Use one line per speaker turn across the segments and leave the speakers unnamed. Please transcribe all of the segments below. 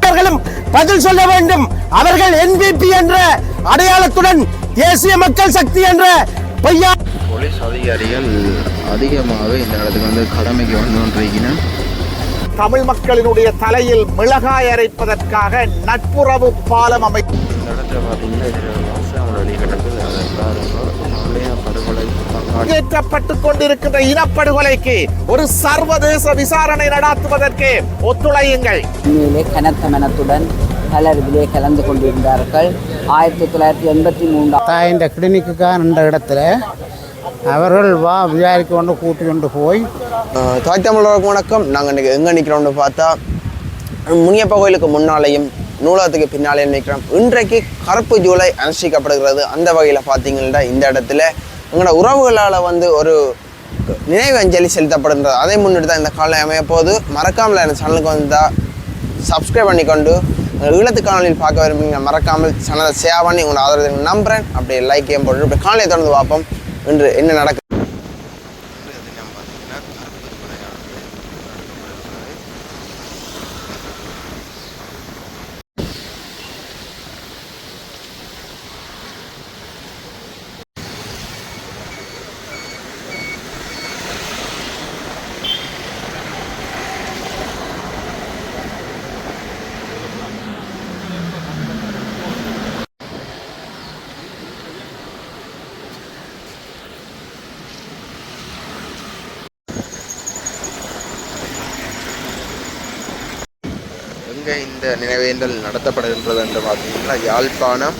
அவர்களும் பதில் சொல்ல வேண்டும். அவர்கள் என்பிபி என்ற அடையாளத்துடன் தேசிய மக்கள் சக்தி என்ற பொய்யா
போலீஸ் அதிகாரிகள் அதிகமாகவே இந்த இடத்துக்கு வந்து கடமைக்கு வந்து
தமிழ் மக்களினுடைய தலையில் மிளகாய் அரைப்பதற்காக நட்புறவு பாலம் அமை
இந்த இடத்துல பார்த்தீங்கன்னா கிடக்குது
ஏற்றப்பட்டுக் கொண்டிருக்கின்ற இனப்படுகொலைக்கு ஒரு சர்வதேச விசாரணை நடாத்துவதற்கு ஒத்துழையுங்கள்.
உண்மையிலே கனத்த மனத்துடன் பலர் இதிலே கலந்து கொண்டிருந்தார்கள். ஆயிரத்தி தொள்ளாயிரத்தி எண்பத்தி மூன்றாம்
தாயின் கிளினிக்குக்காக நின்ற இடத்துல அவர்கள் வா விசாரிக்க கொண்டு கூட்டி கொண்டு போய்.
தாய் தமிழர்களுக்கு வணக்கம். நாங்கள் இன்றைக்கி எங்கே நிற்கிறோம்னு பார்த்தா முனியப்ப கோயிலுக்கு முன்னாலேயும் நூலகத்துக்கு பின்னாலே நிற்கிறோம். இன்றைக்கு கருப்பு ஜூலை அனுஷ்டிக்கப்படுகிறது. அந்த வகையில் பார்த்தீங்கன்னா இந்த இடத்துல எங்களோட உறவுகளால் வந்து ஒரு நினைவு அஞ்சலி செலுத்தப்படுகிறது அதை முன்னிட்டு தான் இந்த காலம் அமைய போது மறக்காமல் என் சேனலுக்கு வந்தால் சப்ஸ்கிரைப் பண்ணிக்கொண்டு ஈழத்து காணொலியில் பார்க்க விரும்புங்க மறக்காமல் சேனலை சேவ் பண்ணி உங்களோட ஆதரவு நம்புகிறேன் அப்படியே லைக்கையும் போட்டு இப்படி காலையை தொடர்ந்து பார்ப்போம். இன்று என்ன
நடக்கும் இந்த நினைவேந்தல் நடத்தப்படுகின்றது என்று பார்த்தீங்கன்னா யாழ்ப்பாணம்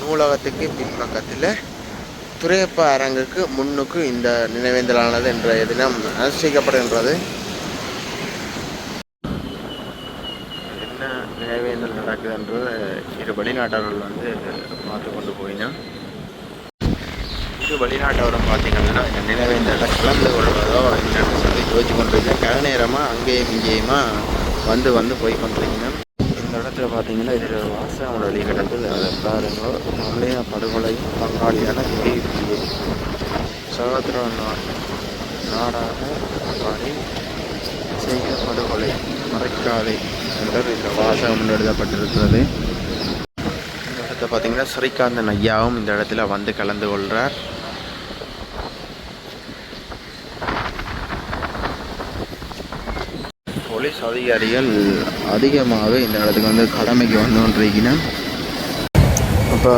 நூலகத்துக்கு பின்பக்கத்தில் துறையப்ப அரங்குக்கு முன்னுக்கு இந்த நினைவேந்தலானது இன்றைய தினம் அனுஷ்டிக்கப்படுகின்றது. என்ன நினைவேந்தல் நடக்குதுன்றது இரு வெளிநாட்டவர்கள் வந்து பார்த்து கொண்டு போயினா. இரு வெளிநாட்டவரும் பார்த்தீங்கன்னா இந்த நினைவேந்தலை கலந்து கொள்வதோ என்னென்னு சொல்லி யோசிச்சு கொண்டிருக்கேன் கல நேரமாக அங்கேயும் இங்கேயுமா வந்து வந்து போய் பண்ணுறீங்கன்னா இந்த இடத்துல பார்த்தீங்கன்னா இது வாசம் வழி கிடக்குது அதை பாருங்களோ நம்மளையா படுகொலை பங்காளியான பிபிஏ சகோதர நா- நாடாக பாடி செய்ய படுகொலை. மறைக்காதே என்று இந்த வாசகம் எழுதப்பட்டிருக்கிறது. இந்த இடத்துல பார்த்தீங்கன்னா ஸ்ரீகாந்தன் ஐயாவும் இந்த இடத்துல வந்து கலந்து கொள்கிறார் போலீஸ் அதிகாரிகள் அதிகமாகவே இந்த இடத்துக்கு வந்து கடமைக்கு வந்து கொண்டிருக்கிறேன்
இப்போ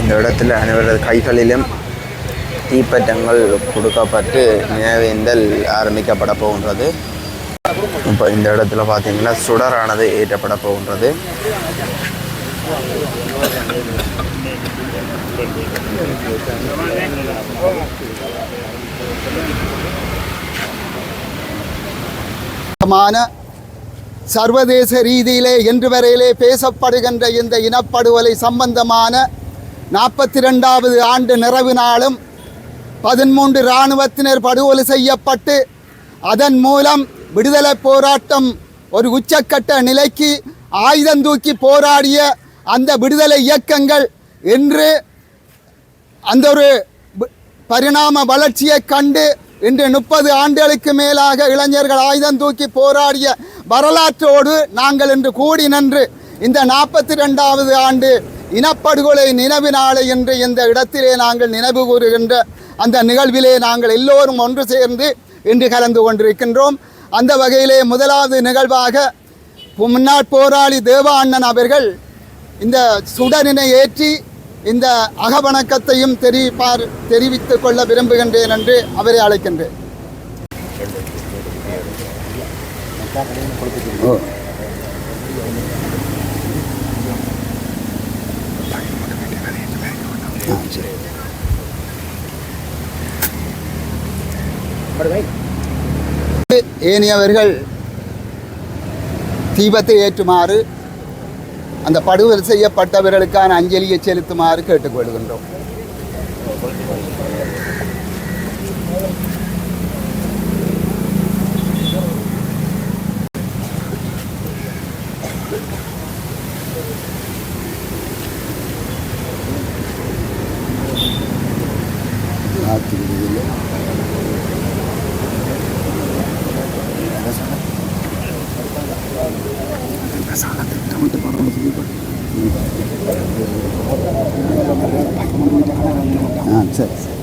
இந்த இடத்துல அனைவரது கைகளிலும் தீப்பற்றங்கள் கொடுக்கப்பட்டு நினைவேந்தல் ஆரம்பிக்கப்பட போகின்றது. இப்போ இந்த இடத்துல பார்த்தீங்கன்னா சுடரானது ஏற்றப்பட போகின்றது.
மான சர்வதேச ரீதியிலே என்று வரையிலே பேசப்படுகின்ற இந்த இனப்படுகொலை சம்பந்தமான நாற்பத்தி ரெண்டாவது ஆண்டு நிறைவு நாளும் பதிமூன்று இராணுவத்தினர் படுகொலை செய்யப்பட்டு அதன் மூலம் விடுதலை போராட்டம் ஒரு உச்சக்கட்ட நிலைக்கு ஆயுதம் தூக்கி போராடிய அந்த விடுதலை இயக்கங்கள் இன்று அந்த ஒரு பரிணாம வளர்ச்சியை கண்டு இன்று முப்பது ஆண்டுகளுக்கு மேலாக இளைஞர்கள் ஆயுதம் தூக்கி போராடிய வரலாற்றோடு நாங்கள் இன்று கூடி நின்று இந்த நாற்பத்தி ரெண்டாவது ஆண்டு இனப்படுகொலை நினைவு நாளை என்று இந்த இடத்திலே நாங்கள் நினைவு கூறுகின்ற அந்த நிகழ்விலே நாங்கள் எல்லோரும் ஒன்று சேர்ந்து இன்று கலந்து கொண்டிருக்கின்றோம். அந்த வகையிலே முதலாவது நிகழ்வாக முன்னாள் போராளி தேவா அண்ணன் அவர்கள் இந்த சுடனினை ஏற்றி இந்த அகவணக்கத்தையும் தெரிவிப்பார் தெரிவித்துக் கொள்ள விரும்புகின்றேன் என்று அவரை அழைக்கின்றேன் ஏனையவர்கள் தீபத்தை ஏற்றுமாறு அந்த படுகொலை செய்யப்பட்டவர்களுக்கான அஞ்சலியை செலுத்துமாறு கேட்டுக்கொள்கின்றோம் ஆத்திரியில் சரி சரி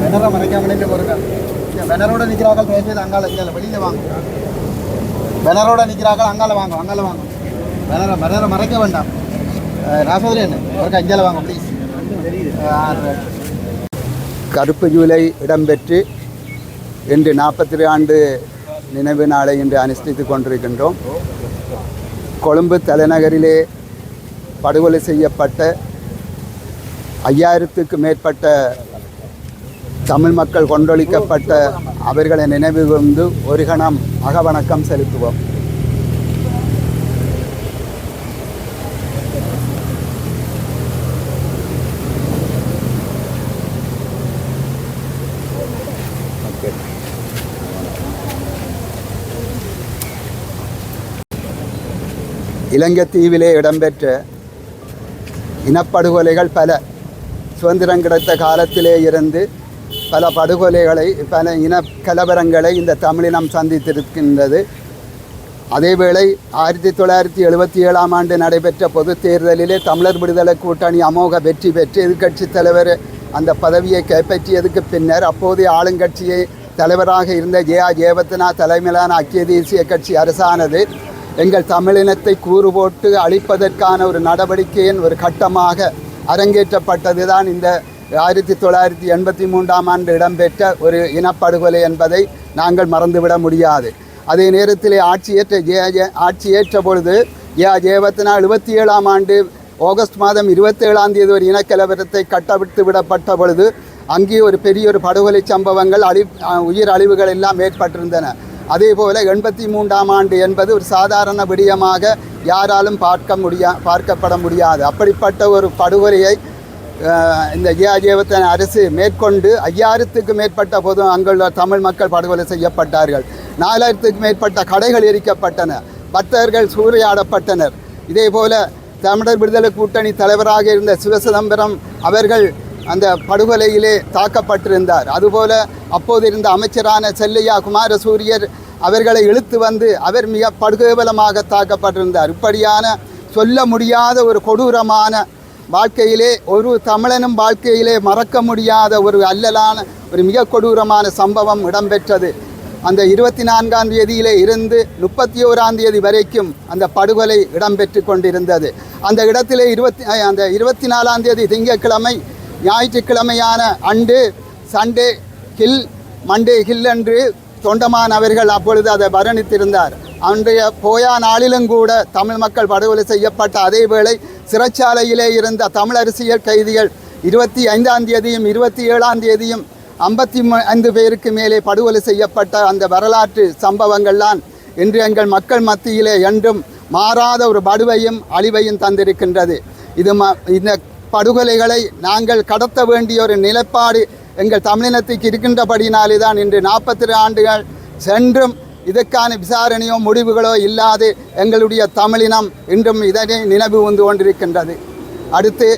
பேனரை மறைக்காமலே போருங்க பேனரோட நிற்கிறார்கள் பேசுறது அங்கால இங்கே வெளியில் வாங்க. பேனரோட நிற்கிறார்கள் அங்கால வாங்க அங்கால வாங்க. பேனரை பேனரை மறைக்க வேண்டாம். ராசோதரி என்ன? ஒரு அஞ்சால வாங்க ப்ளீஸ்
கருப்பு ஜூலை இடம்பெற்று இன்று நாற்பத்தி ஆண்டு நினைவு நாளை இன்று அனுஷ்டித்து கொண்டிருக்கின்றோம். கொழும்பு தலைநகரிலே படுகொலை செய்யப்பட்ட ஐயாயிரத்துக்கு மேற்பட்ட தமிழ் மக்கள் கொண்டொழிக்கப்பட்ட அவர்களை நினைவு வந்து ஒரு கணம் அகவணக்கம் செலுத்துவோம். இலங்கை தீவிலே இடம்பெற்ற இனப்படுகொலைகள் பல சுதந்திரம் கிடைத்த காலத்திலே இருந்து பல படுகொலைகளை பல இன கலவரங்களை இந்த தமிழினம் சந்தித்திருக்கின்றது. அதேவேளை ஆயிரத்தி தொள்ளாயிரத்தி எழுபத்தி ஏழாம் ஆண்டு நடைபெற்ற பொதுத் தேர்தலிலே தமிழர் விடுதலை கூட்டணி அமோக வெற்றி பெற்று எதிர்க்கட்சி தலைவர் அந்த பதவியை கைப்பற்றியதுக்கு பின்னர் அப்போதைய ஆளுங்கட்சியை தலைவராக இருந்த ஜே ஆர். ஜேவத்னா தலைமையிலான ஐக்கிய தேசிய கட்சி அரசானது எங்கள் தமிழினத்தை கூறு போட்டு அழிப்பதற்கான ஒரு நடவடிக்கையின் ஒரு கட்டமாக அரங்கேற்றப்பட்டது தான் இந்த ஆயிரத்தி தொள்ளாயிரத்தி எண்பத்தி மூன்றாம் ஆண்டு இடம்பெற்ற ஒரு இனப்படுகொலை என்பதை நாங்கள் மறந்துவிட முடியாது. அதே நேரத்தில் ஆட்சியேற்ற ஜே ஆட்சியேற்ற பொழுது ஏ ஜெயவர்த்தனா எழுபத்தி ஏழாம் ஆண்டு ஆகஸ்ட் மாதம் இருபத்தேழாம் தேதி ஒரு இனக்கலவரத்தை கட்டவிட்டு விடப்பட்ட பொழுது அங்கே ஒரு பெரிய ஒரு படுகொலை சம்பவங்கள் அழி உயிர் அழிவுகள் எல்லாம் ஏற்பட்டிருந்தன. அதே போல் எண்பத்தி மூன்றாம் ஆண்டு என்பது ஒரு சாதாரண விடயமாக யாராலும் பார்க்க முடியா பார்க்கப்பட முடியாது. அப்படிப்பட்ட ஒரு படுகொலையை இந்த ஜெயவர்த்தன அரசு மேற்கொண்டு ஐயாயிரத்துக்கு மேற்பட்ட பொது அங்குள்ள தமிழ் மக்கள் படுகொலை செய்யப்பட்டார்கள். நாலாயிரத்துக்கு மேற்பட்ட கடைகள் எரிக்கப்பட்டன. பக்தர்கள் சூறையாடப்பட்டனர். இதே போல தமிழர் விடுதலை கூட்டணி தலைவராக இருந்த சிவசிதம்பரம் அவர்கள் அந்த படுகொலையிலே தாக்கப்பட்டிருந்தார். அதுபோல அப்போது இருந்த அமைச்சரான செல்லையா குமாரசூரியர் அவர்களை இழுத்து வந்து அவர் மிக படுகேவலமாக தாக்கப்பட்டிருந்தார். இப்படியான சொல்ல முடியாத ஒரு கொடூரமான வாழ்க்கையிலே ஒரு தமிழனும் வாழ்க்கையிலே மறக்க முடியாத ஒரு அல்லலான ஒரு மிக கொடூரமான சம்பவம் இடம்பெற்றது. அந்த இருபத்தி நான்காம் தேதியிலே இருந்து முப்பத்தி ஓராம் தேதி வரைக்கும் அந்த படுகொலை இடம்பெற்று கொண்டிருந்தது. அந்த இடத்திலே இருபத்தி அந்த இருபத்தி நாலாம் தேதி திங்கட்கிழமை ஞாயிற்றுக்கிழமையான and Sunday hill Monday hill என்று தொண்டமான் அவர்கள் அப்பொழுது அதை வர்ணித்திருந்தார் அன்றைய போயா நாளிலும் கூட தமிழ் மக்கள் படுகொலை செய்யப்பட்ட அதே வேளை சிறைச்சாலையிலே இருந்த தமிழ் அரசியல் கைதிகள் இருபத்தி ஐந்தாம் தேதியும் இருபத்தி ஏழாம் தேதியும் ஐம்பத்தி ஐந்து பேருக்கு மேலே படுகொலை செய்யப்பட்ட அந்த வரலாற்று சம்பவங்கள்லாம் இன்று எங்கள் மக்கள் மத்தியிலே என்றும் மாறாத ஒரு படுவையும் அழிவையும் தந்திருக்கின்றது. இது ம இந்த படுகொலைகளை நாங்கள் கடத்த வேண்டிய ஒரு நிலைப்பாடு எங்கள் தமிழினத்துக்கு இருக்கின்றபடினாலே தான் இன்று நாற்பத்தி ஆண்டுகள் சென்றும் இதற்கான விசாரணையோ முடிவுகளோ இல்லாது எங்களுடைய தமிழினம் இன்றும் இதனை நினைவு வந்து கொண்டிருக்கின்றது. அடுத்து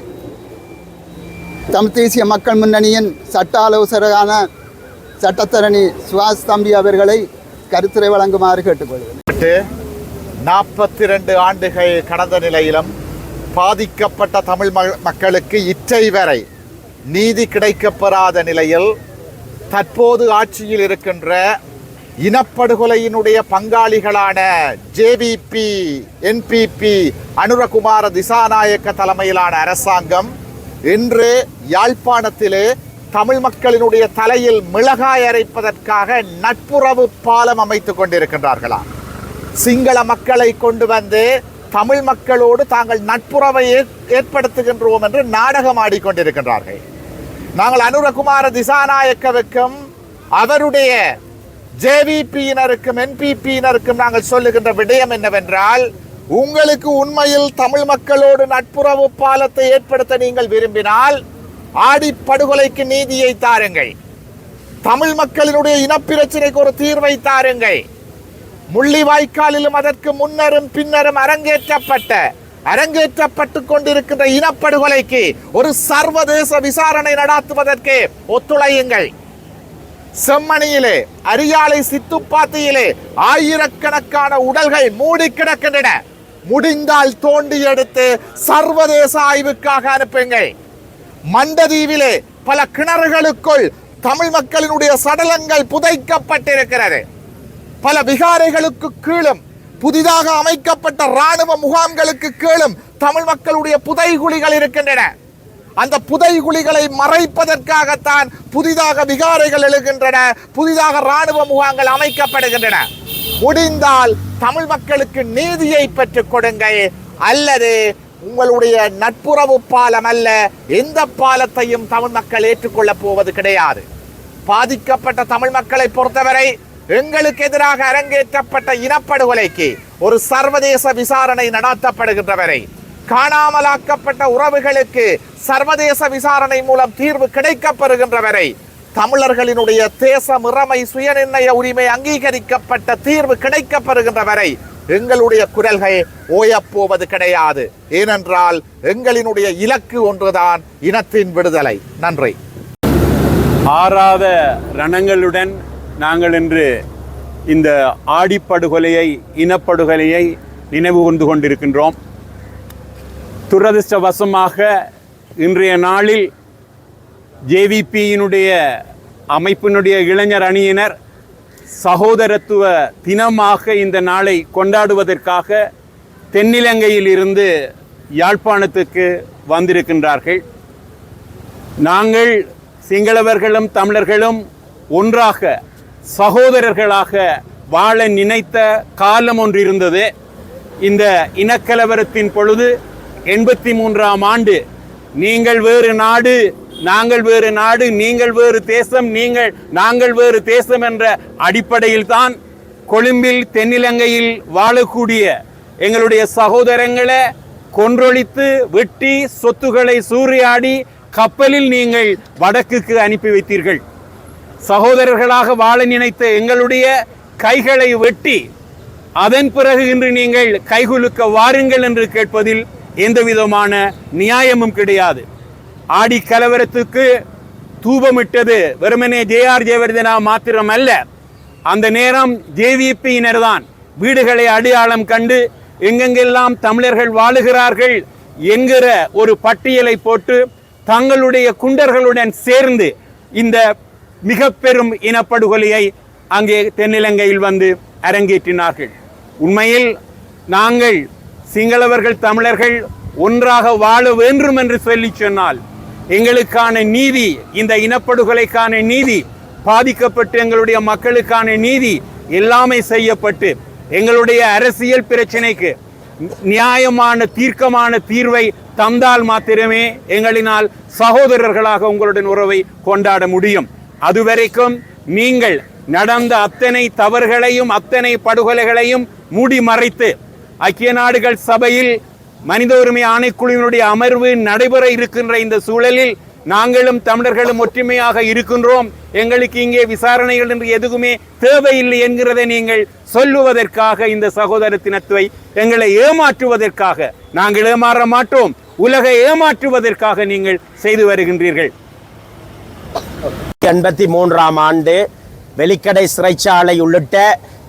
தமிழ் தேசிய மக்கள் முன்னணியின் சட்ட ஆலோசகரான சட்டத்தரணி சுவாஸ் தம்பி அவர்களை கருத்துரை வழங்குமாறு கேட்டுக்கொள்கிறேன்.
நாற்பத்தி ரெண்டு ஆண்டுகள் கடந்த நிலையிலும் பாதிக்கப்பட்ட தமிழ் மக்களுக்கு இற்றை வரை நீதி கிடைக்கப்பெறாத நிலையில் தற்போது ஆட்சியில் இருக்கின்ற இனப்படுகொலையினுடைய பங்காளிகளான ஜேவிபி என்பிபி அனுரகுமார திசாநாயக்க தலைமையிலான அரசாங்கம் இன்று யாழ்ப்பாணத்திலே தமிழ் மக்களினுடைய தலையில் மிளகாய் அரைப்பதற்காக நட்புறவு பாலம் அமைத்துக் கொண்டிருக்கின்றார்களா? சிங்கள மக்களை கொண்டு வந்து தமிழ் மக்களோடு தாங்கள் நட்புறவை ஏற்- ஏற்படுத்துகின்றோம் என்று நாடகம் ஆடிக்கொண்டிருக்கின்றார்கள் நாங்கள் அனுரகுமார திசாநாயக்கவுக்கும் அவருடைய ஜேவிபியினருக்கும் என்பிபியினருக்கும் நாங்கள் சொல்லுகின்ற விடயம் என்னவென்றால் உங்களுக்கு உண்மையில் தமிழ் மக்களோடு நட்புறவு பாலத்தை ஏற்படுத்த நீங்கள் விரும்பினால் ஆடி படுகொலைக்கு நீதியை தாருங்கள். தமிழ் மக்களினுடைய இனப்பிரச்சனைக்கு ஒரு தீர்வை தாருங்கள். முள்ளிவாய்க்காலிலும் அதற்கு முன்னரும் பின்னரும் அரங்கேற்றப்பட்ட அரங்கேற்றப்பட்டு கொண்டிருக்கின்ற இனப்படுகொலைக்கு ஒரு சர்வதேச விசாரணை நடாத்துவதற்கு ஒத்துழையுங்கள். செம்மணியிலே அரியாலை சித்துப்பாத்தியிலே ஆயிரக்கணக்கான உடல்கள் மூடி கிடக்கின்றன முடிந்தால் தோண்டி எடுத்து சர்வதேச ஆய்வுக்காக அனுப்புங்கள். மண்டதீவிலே பல கிணறுகளுக்குள் தமிழ் மக்களினுடைய சடலங்கள் புதைக்கப்பட்டிருக்கிறது. பல விகாரைகளுக்கு கீழும் புதிதாக அமைக்கப்பட்ட ராணுவ முகாம்களுக்கு கீழும் தமிழ் மக்களுடைய புதைகுழிகள் இருக்கின்றன. அந்த புதைகுழிகளை மறைப்பதற்காகத்தான் புதிதாக விகாரைகள் எழுகின்றன புதிதாக ராணுவ முகாங்கள் அமைக்கப்படுகின்றன. முடிந்தால் தமிழ் மக்களுக்கு நீதியை பெற்றுக் கொடுங்கள். அல்லது உங்களுடைய நட்புறவு பாலம் அல்ல எந்த பாலத்தையும் தமிழ் மக்கள் ஏற்றுக்கொள்ளப் போவது கிடையாது. பாதிக்கப்பட்ட தமிழ் மக்களை பொறுத்தவரை எங்களுக்கு எதிராக அரங்கேற்றப்பட்ட இனப்படுகொலைக்கு ஒரு சர்வதேச விசாரணை நடாத்தப்படுகின்ற வரை காணாமலாக்கப்பட்ட உறவுகளுக்கு சர்வதேச விசாரணை மூலம் தீர்வு கிடைக்கப்பெறுகின்ற வரை தமிழர்களினுடைய தேச மிறமை சுயநிர்ணய உரிமை அங்கீகரிக்கப்பட்ட தீர்வு கிடைக்கப்பெறுகின்ற வரை எங்களுடைய குரல்கள் ஓயப்போவது கிடையாது. ஏனென்றால் எங்களினுடைய இலக்கு ஒன்றுதான் இனத்தின் விடுதலை. நன்றி.
ஆறாத ரணங்களுடன் நாங்கள் இன்று இந்த ஆடிப்படுகொலையை இனப்படுகொலையை நினைவு கொண்டு கொண்டிருக்கின்றோம். துரதிர்ஷ்டவசமாக இன்றைய நாளில் ஜேவிபியினுடைய அமைப்பினுடைய இளைஞர் அணியினர் சகோதரத்துவ தினமாக இந்த நாளை கொண்டாடுவதற்காக தென்னிலங்கையில் இருந்து யாழ்ப்பாணத்துக்கு வந்திருக்கின்றார்கள். நாங்கள் சிங்களவர்களும் தமிழர்களும் ஒன்றாக சகோதரர்களாக வாழ நினைத்த காலம் ஒன்று இருந்தது. இந்த இனக்கலவரத்தின் பொழுது எண்பத்தி மூன்றாம் ஆண்டு. நீங்கள் வேறு நாடு நாங்கள் வேறு நாடு நீங்கள் வேறு தேசம் நீங்கள் நாங்கள் வேறு தேசம் என்ற அடிப்படையில் தான் கொழும்பில் தென்னிலங்கையில் வாழக்கூடிய எங்களுடைய சகோதரங்களை கொன்றொழித்து வெட்டி சொத்துக்களை சூறையாடி கப்பலில் நீங்கள் வடக்குக்கு அனுப்பி வைத்தீர்கள். சகோதரர்களாக வாழ நினைத்த எங்களுடைய கைகளை வெட்டி அதன் பிறகு இன்று நீங்கள் கைகுலுக்க வாருங்கள் என்று கேட்பதில் எந்த விதமான நியாயமும் கிடையாது. ஆடி கலவரத்துக்கு தூபமிட்டது வெறுமனே ஜேஆர் ஜெயவர்தனா மாத்திரம் அல்ல அந்த நேரம் ஜேவிபியினர் தான் வீடுகளை அடையாளம் கண்டு எங்கெங்கெல்லாம் தமிழர்கள் வாழுகிறார்கள் என்கிற ஒரு பட்டியலை போட்டு தங்களுடைய குண்டர்களுடன் சேர்ந்து இந்த மிக பெரும் இனப்படுகொலையை அங்கே தென்னிலங்கையில் வந்து அரங்கேற்றினார்கள். உண்மையில் நாங்கள் சிங்களவர்கள் தமிழர்கள் ஒன்றாக வாழ வேண்டும் என்று சொல்லி சொன்னால் எங்களுக்கான நீதி இந்த இனப்படுகொலைக்கான நீதி பாதிக்கப்பட்டு எங்களுடைய மக்களுக்கான நீதி எல்லாமே செய்யப்பட்டு எங்களுடைய அரசியல் பிரச்சனைக்கு நியாயமான தீர்க்கமான தீர்வை தந்தால் மாத்திரமே எங்களினால் சகோதரர்களாக உங்களுடன் உறவை கொண்டாட முடியும். அதுவரைக்கும் நீங்கள் நடந்த அத்தனை தவறுகளையும் அத்தனை படுகொலைகளையும் மூடி மறைத்து ஐக்கிய நாடுகள் சபையில் மனித உரிமை ஆணைக்குழுவினுடைய அமர்வு நடைபெற இருக்கின்ற இந்த சூழலில் நாங்களும் தமிழர்களும் ஒற்றுமையாக இருக்கின்றோம். எங்களுக்கு இங்கே விசாரணைகள் என்று எதுவுமே தேவையில்லை என்கிறதை நீங்கள் சொல்லுவதற்காக இந்த சகோதரத்தினத்துவை எங்களை ஏமாற்றுவதற்காக நாங்கள் ஏமாற மாட்டோம். உலகை ஏமாற்றுவதற்காக நீங்கள் செய்து வருகின்றீர்கள்.
எண்பத்தி மூன்றாம் ஆண்டு வெலிக்கடை சிறைச்சாலை உள்ளிட்ட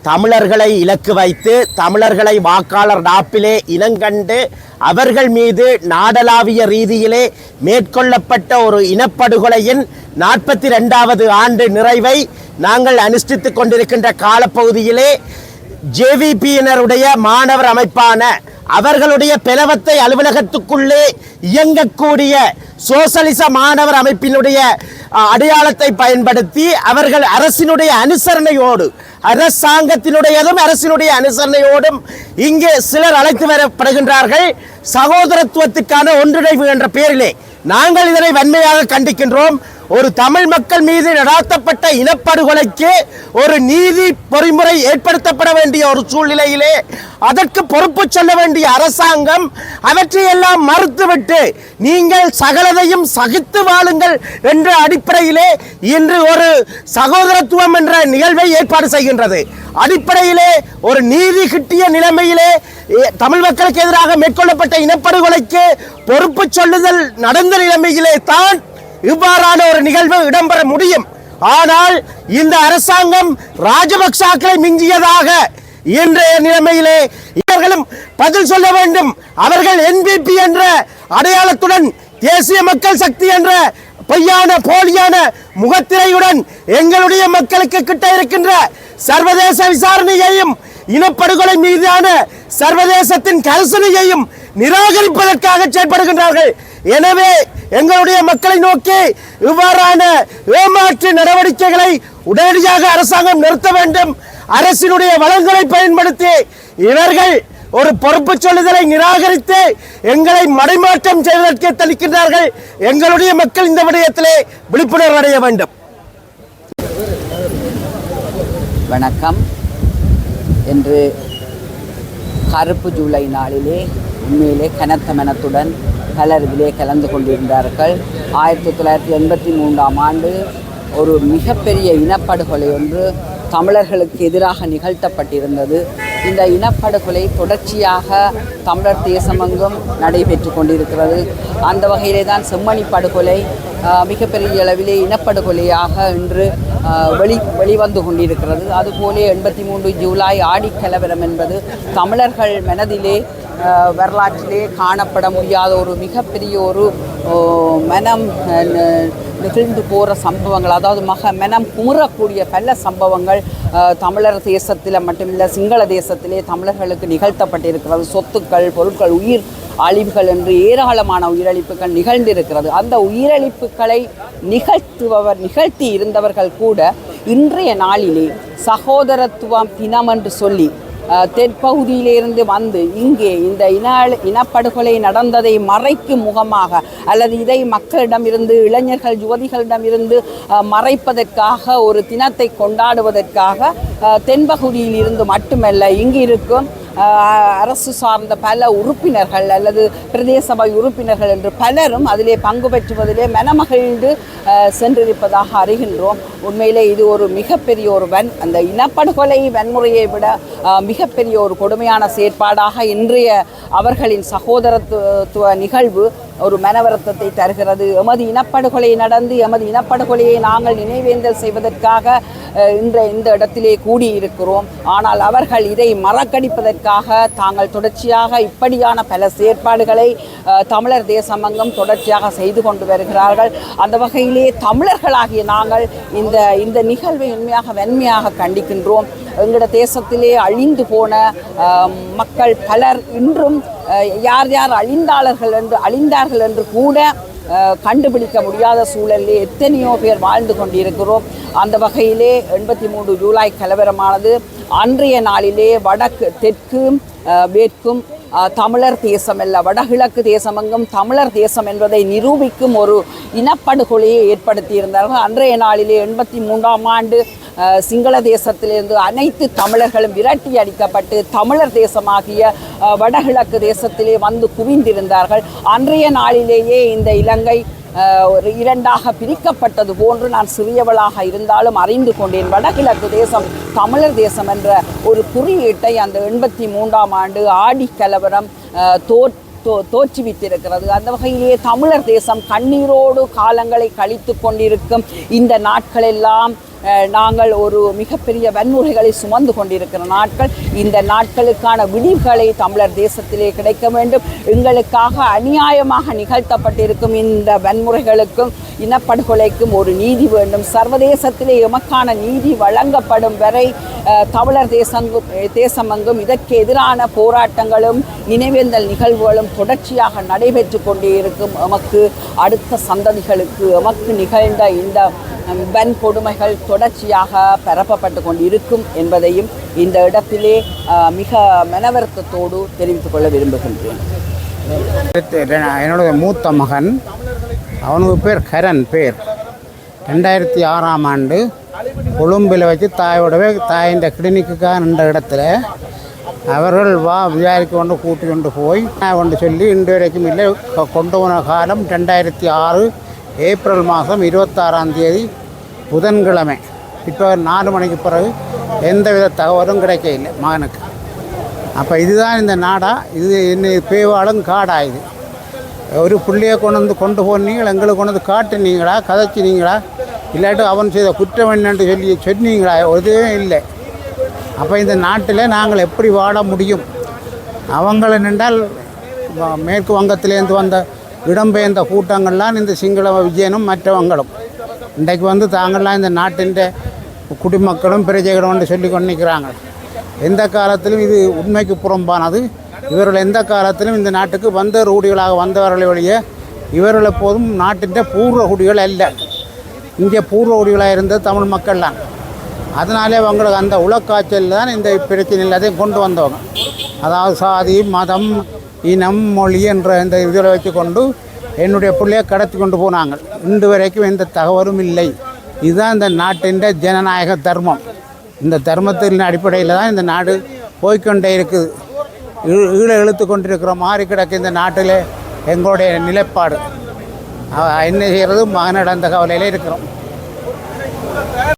தமிழர்களை இலக்கு வைத்து தமிழர்களை வாக்காளர் நாப்பிலே இனங்கண்டு அவர்கள் மீது நாடளாவிய ரீதியிலே மேற்கொள்ளப்பட்ட ஒரு இனப்படுகொலையின் நாற்பத்தி ரெண்டாவது ஆண்டு நிறைவை நாங்கள் அனுஷ்டித்துக் கொண்டிருக்கின்ற காலப்பகுதியிலே ஜேவிபியினருடைய மாணவர் அமைப்பான அவர்களுடைய பிளவத்தை அலுவலகத்துக்குள்ளே இயங்கக்கூடிய சோசலிச மாணவர் அமைப்பினுடைய அடையாளத்தை பயன்படுத்தி அவர்கள் அரசினுடைய அனுசரணையோடு அரசாங்கத்தினுடையதும் அரசினுடைய அனுசரணையோடும் இங்கே சிலர் அழைத்து வரப்படுகின்றார்கள். சகோதரத்துவத்துக்கான ஒன்றிணைவு என்ற பெயரிலே நாங்கள் இதனை வன்மையாக கண்டிக்கின்றோம். ஒரு தமிழ் மக்கள் மீது நடாத்தப்பட்ட இனப்படுகொலைக்கு ஒரு நீதி பொறிமுறை ஏற்படுத்தப்பட வேண்டிய ஒரு சூழ்நிலையிலே அதற்கு பொறுப்பு சொல்ல வேண்டிய அரசாங்கம் அவற்றையெல்லாம் மறுத்துவிட்டு நீங்கள் சகலதையும் சகித்து வாழுங்கள் என்ற அடிப்படையிலே இன்று ஒரு சகோதரத்துவம் என்ற நிகழ்வை ஏற்பாடு செய்கின்றது. அடிப்படையிலே ஒரு நீதி கிட்டிய நிலைமையிலே தமிழ் மக்களுக்கு எதிராக மேற்கொள்ளப்பட்ட இனப்படுகொலைக்கு பொறுப்பு சொல்லுதல் நடந்த நிலைமையிலே தான் இவ்வாறான ஒரு நிகழ்வு இடம்பெற முடியும். ஆனால் இந்த அரசாங்கம் ராஜபக்சாக்களை மிஞ்சியதாக இன்றைய நிலைமையிலே இவர்களும் பதில் சொல்ல வேண்டும். அவர்கள் என்பிபி என்ற அடையாளத்துடன் தேசிய மக்கள் சக்தி என்ற பொய்யான போலியான முகத்திரையுடன் எங்களுடைய மக்களுக்கு கிட்ட இருக்கின்ற சர்வதேச விசாரணையையும் இனப்படுகொலை மீதான சர்வதேசத்தின் கரிசனையையும் நிராகரிப்பதற்காக செயல்படுகின்றார்கள் எனவே எங்களுடைய மக்களை நோக்கி இவ்வாறான ஏமாற்று நடவடிக்கைகளை உடனடியாக அரசாங்கம் நிறுத்த வேண்டும். அரசினுடைய வளங்களை பயன்படுத்தி இவர்கள் ஒரு பொறுப்பு சொல்லுதலை நிராகரித்து எங்களை மடைமாற்றம் செய்வதற்கு தளிக்கின்றார்கள் எங்களுடைய மக்கள் இந்த விடயத்திலே விழிப்புணர்வு அடைய வேண்டும்.
வணக்கம். என்று கருப்பு ஜூலை நாளிலே உண்மையிலே கனத்த மனத்துடன் பலர் இதிலே கலந்து கொண்டிருந்தார்கள். ஆயிரத்தி தொள்ளாயிரத்தி எண்பத்தி மூன்றாம் ஆண்டு ஒரு மிகப்பெரிய இனப்படுகொலை ஒன்று தமிழர்களுக்கு எதிராக நிகழ்த்தப்பட்டிருந்தது. இந்த இனப்படுகொலை தொடர்ச்சியாக தமிழர் தேசமெங்கும் நடைபெற்று கொண்டிருக்கிறது. அந்த வகையிலே தான் செம்மணி படுகொலை மிகப்பெரிய அளவிலே இனப்படுகொலையாக இன்று வெளி வெளிவந்து கொண்டிருக்கிறது. அதுபோலே எண்பத்தி மூன்று ஜூலை ஆடிக்கலவரம் என்பது தமிழர்கள் மனதிலே வரலாற்றிலே காணப்பட முடியாத ஒரு மிகப்பெரிய ஒரு மனம் நிகழ்ந்து போகிற சம்பவங்கள் அதாவது மக மனம் குமுறக்கூடிய பல சம்பவங்கள் தமிழர் தேசத்தில் மட்டுமில்லை சிங்கள தேசத்திலே தமிழர்களுக்கு நிகழ்த்தப்பட்டிருக்கிறது. சொத்துக்கள் பொருட்கள் உயிர் அழிவுகள் என்று ஏராளமான உயிரிழப்புகள் நிகழ்ந்திருக்கிறது. அந்த உயிரிழப்புகளை நிகழ்த்துபவர் நிகழ்த்தி இருந்தவர்கள் கூட இன்றைய நாளிலே சகோதரத்துவம் தினம் என்று சொல்லி தென்பகுதியிலிருந்து வந்து இங்கே இந்த இன இனப்படுகொலை நடந்ததை மறைக்கும் முகமாக அல்லது இதை மக்களிடமிருந்து இளைஞர்கள் யுவதிகளிடமிருந்து இருந்து மறைப்பதற்காக ஒரு தினத்தை கொண்டாடுவதற்காக தென்பகுதியில் இருந்து மட்டுமல்ல இங்கு இருக்கும் அரசு சார்ந்த பல உறுப்பினர்கள் அல்லது பிரதேச சபை உறுப்பினர்கள் என்று பலரும் அதிலே பங்கு பெற்றுவதிலே மனமகிழ்ந்து சென்றிருப்பதாக அறிகின்றோம். உண்மையிலே இது ஒரு மிகப்பெரிய ஒரு வன் அந்த இனப்படுகொலை வன்முறையை விட மிகப்பெரிய ஒரு கொடுமையான செயற்பாடாக இன்றைய அவர்களின் சகோதரத்துவ நிகழ்வு ஒரு மனவருத்தத்தை தருகிறது. எமது இனப்படுகொலை நடந்து எமது இனப்படுகொலையை நாங்கள் நினைவேந்தல் செய்வதற்காக அஹ், இன்ற இந்த இடத்திலே கூடியிருக்கிறோம். ஆனால் அவர்கள் இதை மறக்கடிப்பதற்காக தாங்கள் தொடர்ச்சியாக இப்படியான பல செயற்பாடுகளை தமிழர் தேசமங்கம் தொடர்ச்சியாக செய்து கொண்டு வருகிறார்கள். அந்த வகையிலே தமிழர்களாகிய நாங்கள் இந்த இந்த நிகழ்வை உண்மையாக வெண்மையாக கண்டிக்கின்றோம். எங்களோட தேசத்திலே அழிந்து போன மக்கள் பலர் இன்றும் யார் யார் அழிந்தாளர்கள் என்று அழிந்தார்கள் என்று கூட கண்டுபிடிக்க முடியாத சூழலிலே எத்தனையோ பேர் வாழ்ந்து கொண்டிருக்கிறோம். அந்த வகையிலே எண்பத்தி மூன்று ஜூலை கலவரமானது அன்றைய நாளிலே வடக்கு தெற்கும் மேற்கும் தமிழர் தேசம் அல்ல வடகிழக்கு தேசமெங்கும் தமிழர் தேசம் என்பதை நிரூபிக்கும் ஒரு இனப்படுகொலையை ஏற்படுத்தியிருந்தார்கள். அன்றைய நாளிலே எண்பத்தி மூன்றாம் ஆண்டு சிங்கள தேசத்திலிருந்து அனைத்து தமிழர்களும் விரட்டி அடிக்கப்பட்டு தமிழர் தேசமாகிய வடகிழக்கு தேசத்திலே வந்து குவிந்திருந்தார்கள். அன்றைய நாளிலேயே இந்த இலங்கை ஒரு இரண்டாக பிரிக்கப்பட்டது போன்று நான் சிறியவளாக இருந்தாலும் அறிந்து கொண்டேன். வடகிழக்கு தேசம் தமிழர் தேசம் என்ற ஒரு குறியீட்டை அந்த எண்பத்தி மூன்றாம் ஆண்டு ஆடி கலவரம் தோற் தோ தோற்றுவித்திருக்கிறது. அந்த வகையிலேயே தமிழர் தேசம் கண்ணீரோடு காலங்களை கழித்து கொண்டிருக்கும் இந்த நாட்களெல்லாம் நாங்கள் ஒரு மிகப்பெரிய வன்முறைகளை சுமந்து கொண்டிருக்கிற நாட்கள். இந்த நாட்களுக்கான விடிவுகளை தமிழர் தேசத்திலே கிடைக்க வேண்டும். எங்களுக்காக அநியாயமாக நிகழ்த்தப்பட்டிருக்கும் இந்த வன்முறைகளுக்கும் இனப்படுகொலைக்கும் ஒரு நீதி வேண்டும். சர்வதேசத்திலே எமக்கான நீதி வழங்கப்படும் வரை தமிழர் தேசங்கும் தேசமங்கும் இதற்கு எதிரான போராட்டங்களும் நினைவேந்தல் நிகழ்வுகளும் தொடர்ச்சியாக நடைபெற்று கொண்டே இருக்கும் எமக்கு அடுத்த சந்ததிகளுக்கு எமக்கு நிகழ்ந்த இந்த வன்கொடுமைகள் தொடர்ச்சியாக பரப்பப்பட்டு கொண்டு இருக்கும் என்பதையும் இந்த இடத்திலே மிக மனவருத்தத்தோடு தெரிவித்துக் கொள்ள விரும்புகின்றேன்.
என்னுடைய மூத்த மகன் அவனுக்கு பேர் கரண் பேர். ரெண்டாயிரத்தி ஆறாம் ஆண்டு கொழும்பில் வச்சு தாயோடவே தாயின் கிளினிக்குக்காக நின்ற இடத்துல அவர்கள் வா விசாரிக்க கொண்டு கூட்டி கொண்டு போய் நான் கொண்டு சொல்லி இன்று வரைக்கும் இல்லை கொண்டு போன காலம் ரெண்டாயிரத்தி ஆறு ஏப்ரல் மாதம் இருபத்தாறாம் தேதி புதன்கிழமை. இப்போ நாலு மணிக்கு பிறகு எந்தவித தகவலும் கிடைக்க இல்லை மகனுக்கு. அப்போ இதுதான் இந்த நாடா இது என்ன பேவாலும் காடா இது ஒரு பிள்ளையை கொண்டு வந்து கொண்டு போனீங்களா எங்களை கொண்டு வந்து காட்டுனீங்களா கதைச்சினீங்களா இல்லாட்டி அவன் செய்த குற்றம் என்னென்று சொல்லி சொன்னீங்களா? எதுவே இல்லை. அப்போ இந்த நாட்டில் நாங்கள் எப்படி வாழ முடியும்? அவங்கள நின்றால் மேற்கு வங்கத்திலேருந்து வந்த இடம்பெயர்ந்த கூட்டங்கள்லாம் இந்த சிங்கள விஜயனும் மற்றவங்களும். இன்றைக்கு வந்து தாங்கள்லாம் இந்த நாட்டின் குடிமக்களும் பிரஜைகளும் சொல்லி கொண்டு நிற்கிறாங்க எந்த காலத்திலும் இது உண்மைக்கு புறம்பானது. இவர்கள் எந்த காலத்திலும் இந்த நாட்டுக்கு வந்த ரூடிகளாக வந்தவர்களை ஒழிய இவர்கள் எப்போதும் நாட்டின் பூர்வ குடிகள் அல்ல. இங்கே பூர்வ குடிகளாக இருந்தது தமிழ் மக்கள்லாம் அதனாலே அவங்களுக்கு அந்த உலக்காய்ச்சலில் தான் இந்த பிரச்சனை எல்லாத்தையும் கொண்டு வந்தவங்க. அதாவது சாதி மதம் இனம் மொழி என்ற இந்த இதில் வச்சு கொண்டு என்னுடைய பிள்ளையை கடத்தி கொண்டு போனாங்க. இன்று வரைக்கும் எந்த தகவலும் இல்லை. இதுதான் இந்த நாட்டின் ஜனநாயக தர்மம். இந்த தர்மத்தின் அடிப்படையில் தான் இந்த நாடு போய்க்கொண்டே இருக்குது. ஈழ இழுத்து கொண்டிருக்கிற மாறி கிடக்கு இந்த நாட்டில் எங்களுடைய நிலைப்பாடு. என்ன செய்கிறது மகனடந்த அந்த கவலையில் இருக்கிறோம்.